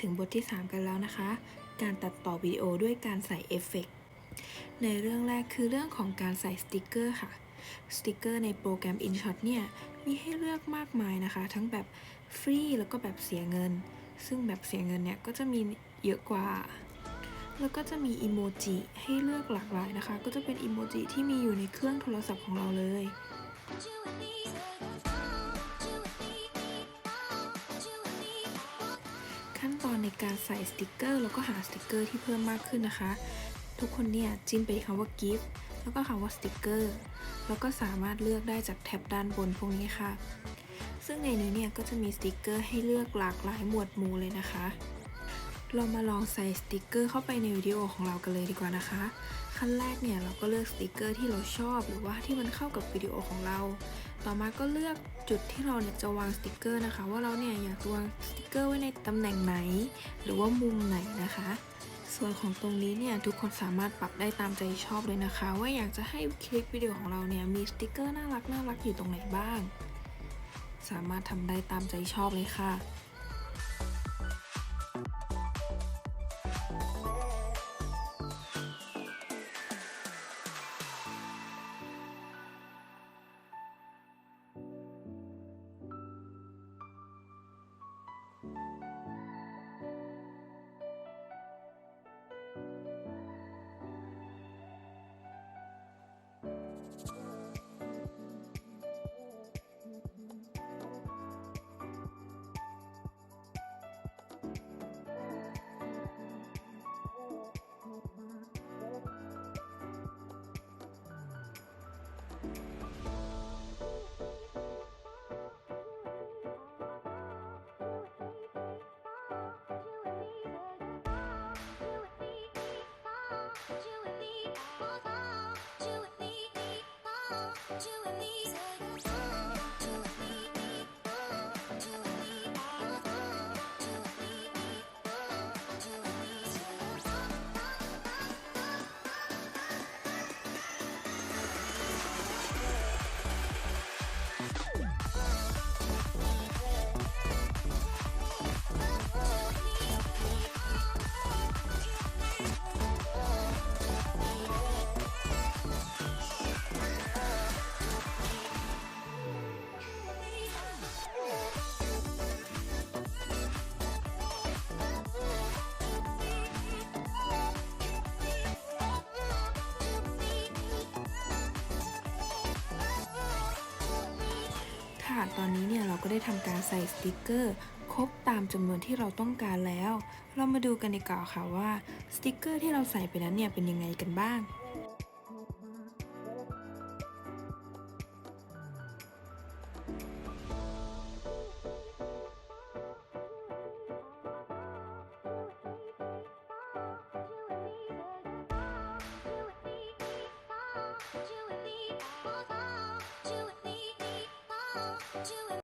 ถึงบทที่ 3 กันแล้วนะคะ การตัดต่อวิดีโอด้วยการใส่เอฟเฟกต์ในเรื่องแรกคือเรื่องของการใส่สติกเกอร์ค่ะ สติกเกอร์ในโปรแกรม InShot เนี่ย มีให้เลือกมากมายนะคะ ทั้งแบบฟรีแล้วก็แบบเสียเงิน ซึ่งแบบเสียเงินเนี่ย ก็จะมีเยอะกว่า แล้วก็จะมีอีโมจิให้เลือกหลากหลายนะคะ ก็จะเป็นอีโมจิที่มีอยู่ในเครื่องโทรศัพท์ของเราเลย ขั้นตอนในการใส่สติกเกอร์แล้วก็หาสติกเกอร์ที่เพิ่มมากขึ้นนะคะ ทุกคนเนี่ยจิ้มไปคำว่า gift แล้วก็คำว่าสติกเกอร์แล้วก็สามารถเลือกได้จากแท็บด้านบนพวกนี้ค่ะ ซึ่งในนี้เนี่ยก็จะมีสติกเกอร์ให้เลือกหลากหลายหมวดหมู่เลยนะคะ เรามาลองใส่สติกเกอร์เข้าไปในวิดีโอของเรากันเลยดีกว่านะคะ ขั้นแรกเนี่ยเราก็เลือกสติกเกอร์ที่เราชอบ หรือว่าที่มันเข้ากับวิดีโอของเรา ต่อมาก็เลือกจุดที่เราเนี่ยจะวางสติกเกอร์นะคะ ว่าเราเนี่ยอยากวางสติกเกอร์ไว้ในตำแหน่งไหน หรือว่ามุมไหนนะคะ ส่วนของตรงนี้เนี่ยทุกคนสามารถปรับได้ตามใจชอบเลยนะคะ ว่าอยากจะให้คลิปวิดีโอของเราเนี่ยมีสติกเกอร์น่ารักน่ารักอยู่ตรงไหนบ้าง สามารถทำได้ตามใจชอบเลยค่ะ you and me. ค่ะ ตอนนี้เนี่ยเราก็ได้ทำการใส่สติกเกอร์ ครบตามจำนวนที่เราต้องการแล้ว เรามาดูกันดีกว่าค่ะว่าสติกเกอร์ที่เราใส่ไปนั้นเนี่ยเป็นยังไงกันบ้าง you